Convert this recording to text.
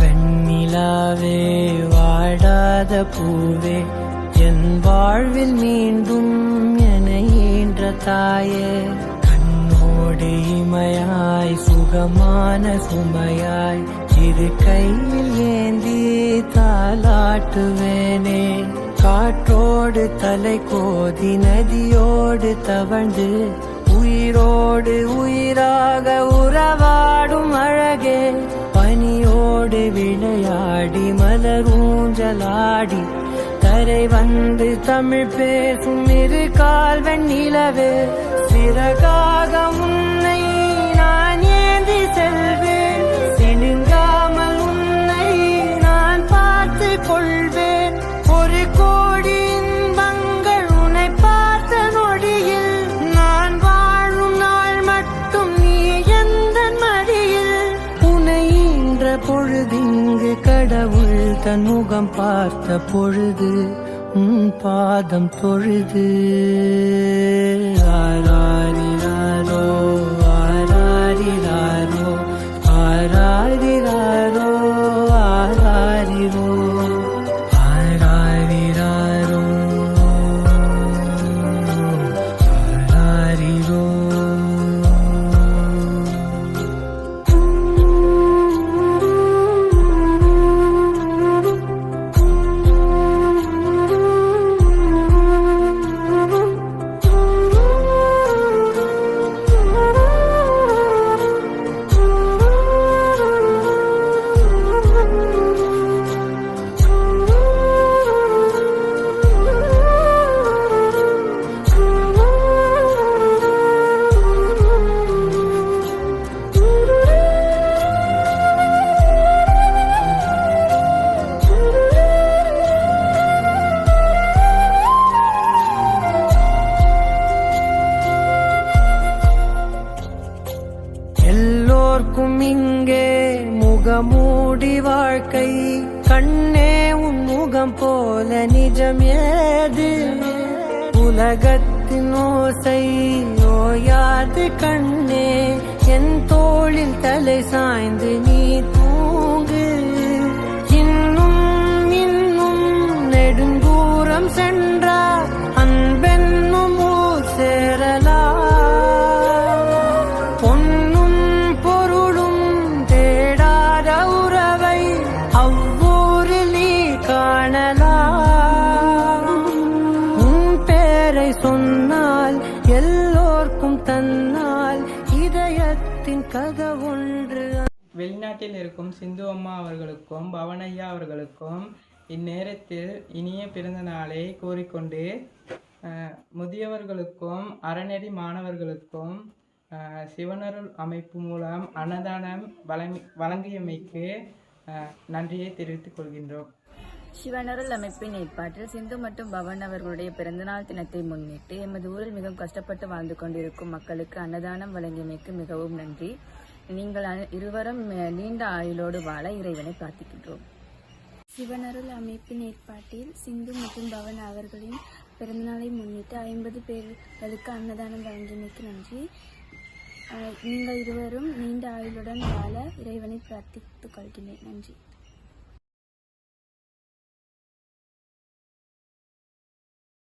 வெண்ணிலாவே வாடாத பூவே என் வாழ்வில் மீண்டும் என ஈன்ற தாயே கண்ணோடு இமையாய் சுகமான சுமையாய் இரு கையில் ஏந்தி தாளாட்டுவேனே. காற்றோடு தலை கோதி நதியோடு தவழ்ந்து உயிரோடு உயிராக உறவாடும் அழகே. பனியோடு விளையாடி மலரூஞ்சலாடி கரை வந்து தமிழ் பேசும் இரு கால்வன் நிலவே சிறகாக உன்னை நான் ஏந்தி செல்வேன். சினுங்காமல் உன்னை நான் பார்த்து கொள்ள பொழுதிங்கு கடவுள் தன் முகம் பார்த்த பொழுது உன் பாதம் தொழுது. ஆராய் முகமூடி வாழ்க்கை கண்ணே உன் முகம் போல நிஜம் ஏது? உலகத்தின் ஓசை நோயாது கண்ணே என் தோளில் தலை சாய்ந்து நீ பெயரை சொன்னால் எல்லோர்க்கும் தன்னால் இதயத்தின் கதவொன்று. வெளிநாட்டில் இருக்கும் சிந்து அம்மா அவர்களுக்கும் பவனையா அவர்களுக்கும் இந்நேரத்தில் இனிய பிறந்த நாளை கூறிக்கொண்டு அஹ், முதியவர்களுக்கும் அறநெறி மாணவர்களுக்கும் அஹ், சிவனருள் அமைப்பு மூலம் அன்னதானம் வழங்கி வழங்கியமைக்கு அஹ், நன்றியை தெரிவித்துக் கொள்கின்றோம். சிவனருள் அமைப்பின் ஏற்பாட்டில் சிந்து மற்றும் பவன் அவர்களுடைய பிறந்தநாள் தினத்தை முன்னிட்டு எமது ஊரில் மிகவும் கஷ்டப்பட்டு வாழ்ந்து கொண்டிருக்கும் மக்களுக்கு அன்னதானம் வழங்கியமைக்கு மிகவும் நன்றி. நீங்கள் இருவரும் நீண்ட ஆயுளோடு வாழ இறைவனை பிரார்த்திக்கின்றோம். சிவனருள் அமைப்பின் ஏற்பாட்டில் சிந்து மற்றும் பவன் அவர்களின் பிறந்தநாளை முன்னிட்டு ஐம்பது பேர்களுக்கு அன்னதானம் வழங்கியமைக்கு நன்றி. நீங்கள் இருவரும் நீண்ட ஆயுளுடன் வாழ இறைவனை பிரார்த்தித்துக் கொள்கிறேன் நன்றி.